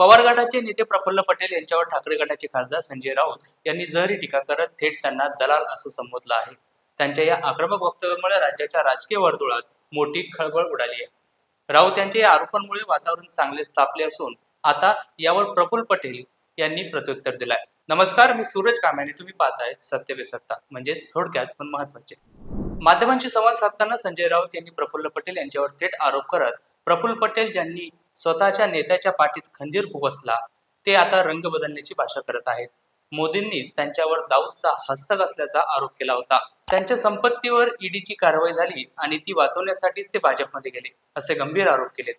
पवार गटाचे नेते प्रफुल्ल पटेल यांच्यावर ठाकरे गटाचे खासदार संजय राऊत यांनी जहरी टीका करत थेट त्यांना दलाल असं संबोधलं आहे. त्यांच्या या आक्रमक वक्तव्यामुळे राज्याच्या राजकीय वर्तुळात मोठी खळबळ उडाली आहे. राऊत यांच्या या आरोपांमुळे वातावरण चांगले तापले असून आता यावर प्रफुल्ल पटेल यांनी प्रत्युत्तर दिलाय. नमस्कार मी सूरज काम्याने तुम्ही पाहताय सत्य बे सत्ता म्हणजेच थोडक्यात पण महत्त्वाचे माध्यमांशी संवाद साधताना संजय राऊत यांनी प्रफुल्ल पटेल यांच्यावर थेट आरोप करत प्रफुल्ल पटेल ज्यांनी स्वतःच्या नेत्याच्या पाठीत खंजीर खुपसला ते आता रंग बदलण्याची भाषा करत आहेत. मोदींनी त्यांच्यावर दाऊदचा हस्तक असल्याचा आरोप केला होता. त्यांच्या संपत्तीवर ईडीची कारवाई झाली आणि ती वाचवण्यासाठीच ते भाजपमध्ये गेले असे गंभीर आरोप केलेत.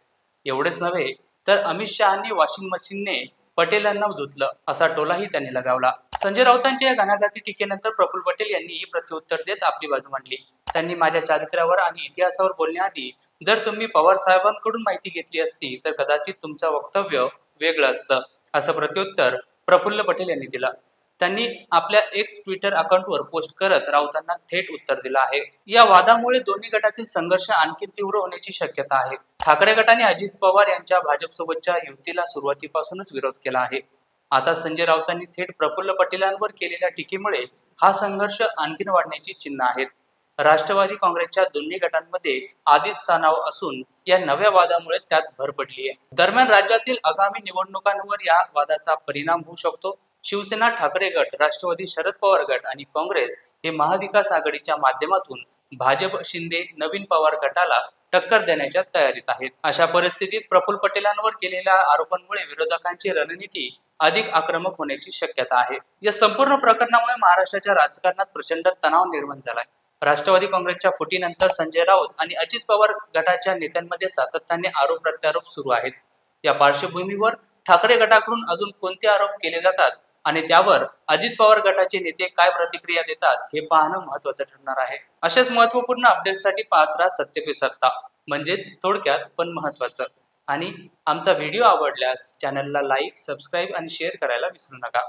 एवढेच नव्हे तर अमित शहानी वॉशिंग मशीनने पटेलांना धुतलं असा टोलाही त्यांनी लगावला. संजय राऊतांच्या या घणाघाती टीकेनंतर प्रफुल्ल पटेल यांनी प्रत्युत्तर देत आपली बाजू मांडली. त्यांनी माझ्या चारित्र्यावर आणि इतिहासावर बोलण्याआधी जर तुम्ही पवार साहेबांकडून माहिती घेतली असती तर कदाचित तुमचं वक्तव्य वेगळं असतं असं प्रत्युत्तर प्रफुल्ल पटेल यांनी दिलं. त्यांनी आपल्या एक्स ट्विटर अकाउंटवर पोस्ट करत राऊतांना थेट उत्तर दिलं आहे. या वादामुळे दोन्ही गटातील संघर्ष आणखी तीव्र होण्याची शक्यता आहे. ठाकरे गटाने अजित पवार यांच्या भाजपसोबतच्या युतीला सुरुवातीपासूनच विरोध केला आहे. आता संजय राऊतांनी थेट प्रफुल्ल पटेलांवर केलेल्या टीकेमुळे हा संघर्ष आणखीन वाढण्याची चिन्ह आहेत. राष्ट्रवादी काँग्रेसच्या दोन्ही गटांमध्ये आधीच तणाव असून या नव्या वादामुळे त्यात भर पडली आहे. दरम्यान राज्यातील आगामी निवडणुकांवर या वादाचा परिणाम होऊ शकतो. शिवसेना ठाकरे गट राष्ट्रवादी शरद पवार गट आणि काँग्रेस हे महाविकास आघाडीच्या माध्यमातून भाजप शिंदे नवीन पवार गटाला टक्कर देण्याच्या तयारीत आहेत. अशा परिस्थितीत प्रफुल्ल पटेलांवर केलेल्या आरोपांमुळे विरोधकांची रणनीती अधिक आक्रमक होण्याची शक्यता आहे. या संपूर्ण प्रकरणामुळे महाराष्ट्राच्या राजकारणात प्रचंड तणाव निर्माण झालाय. राष्ट्रवादी काँग्रेसच्या फुटीनंतर संजय राऊत आणि अजित पवार गटाच्या नेत्यांमध्ये सातत्याने आरोप प्रत्यारोप सुरू आहेत. या पार्श्वभूमीवर ठाकरे गटाकडून अजून कोणते आरोप केले जातात आणि त्यावर अजित पवार गटाचे नेते काय प्रतिक्रिया देतात हे पाहणं महत्वाचं ठरणार आहे. अशाच महत्त्वपूर्ण अपडेट्ससाठी पाहत राहा सत्य पे सत्ता म्हणजेच थोडक्यात पण महत्वाचं आणि आमचा व्हिडिओ आवडल्यास चॅनलला लाईक सबस्क्राईब आणि शेअर करायला विसरू नका.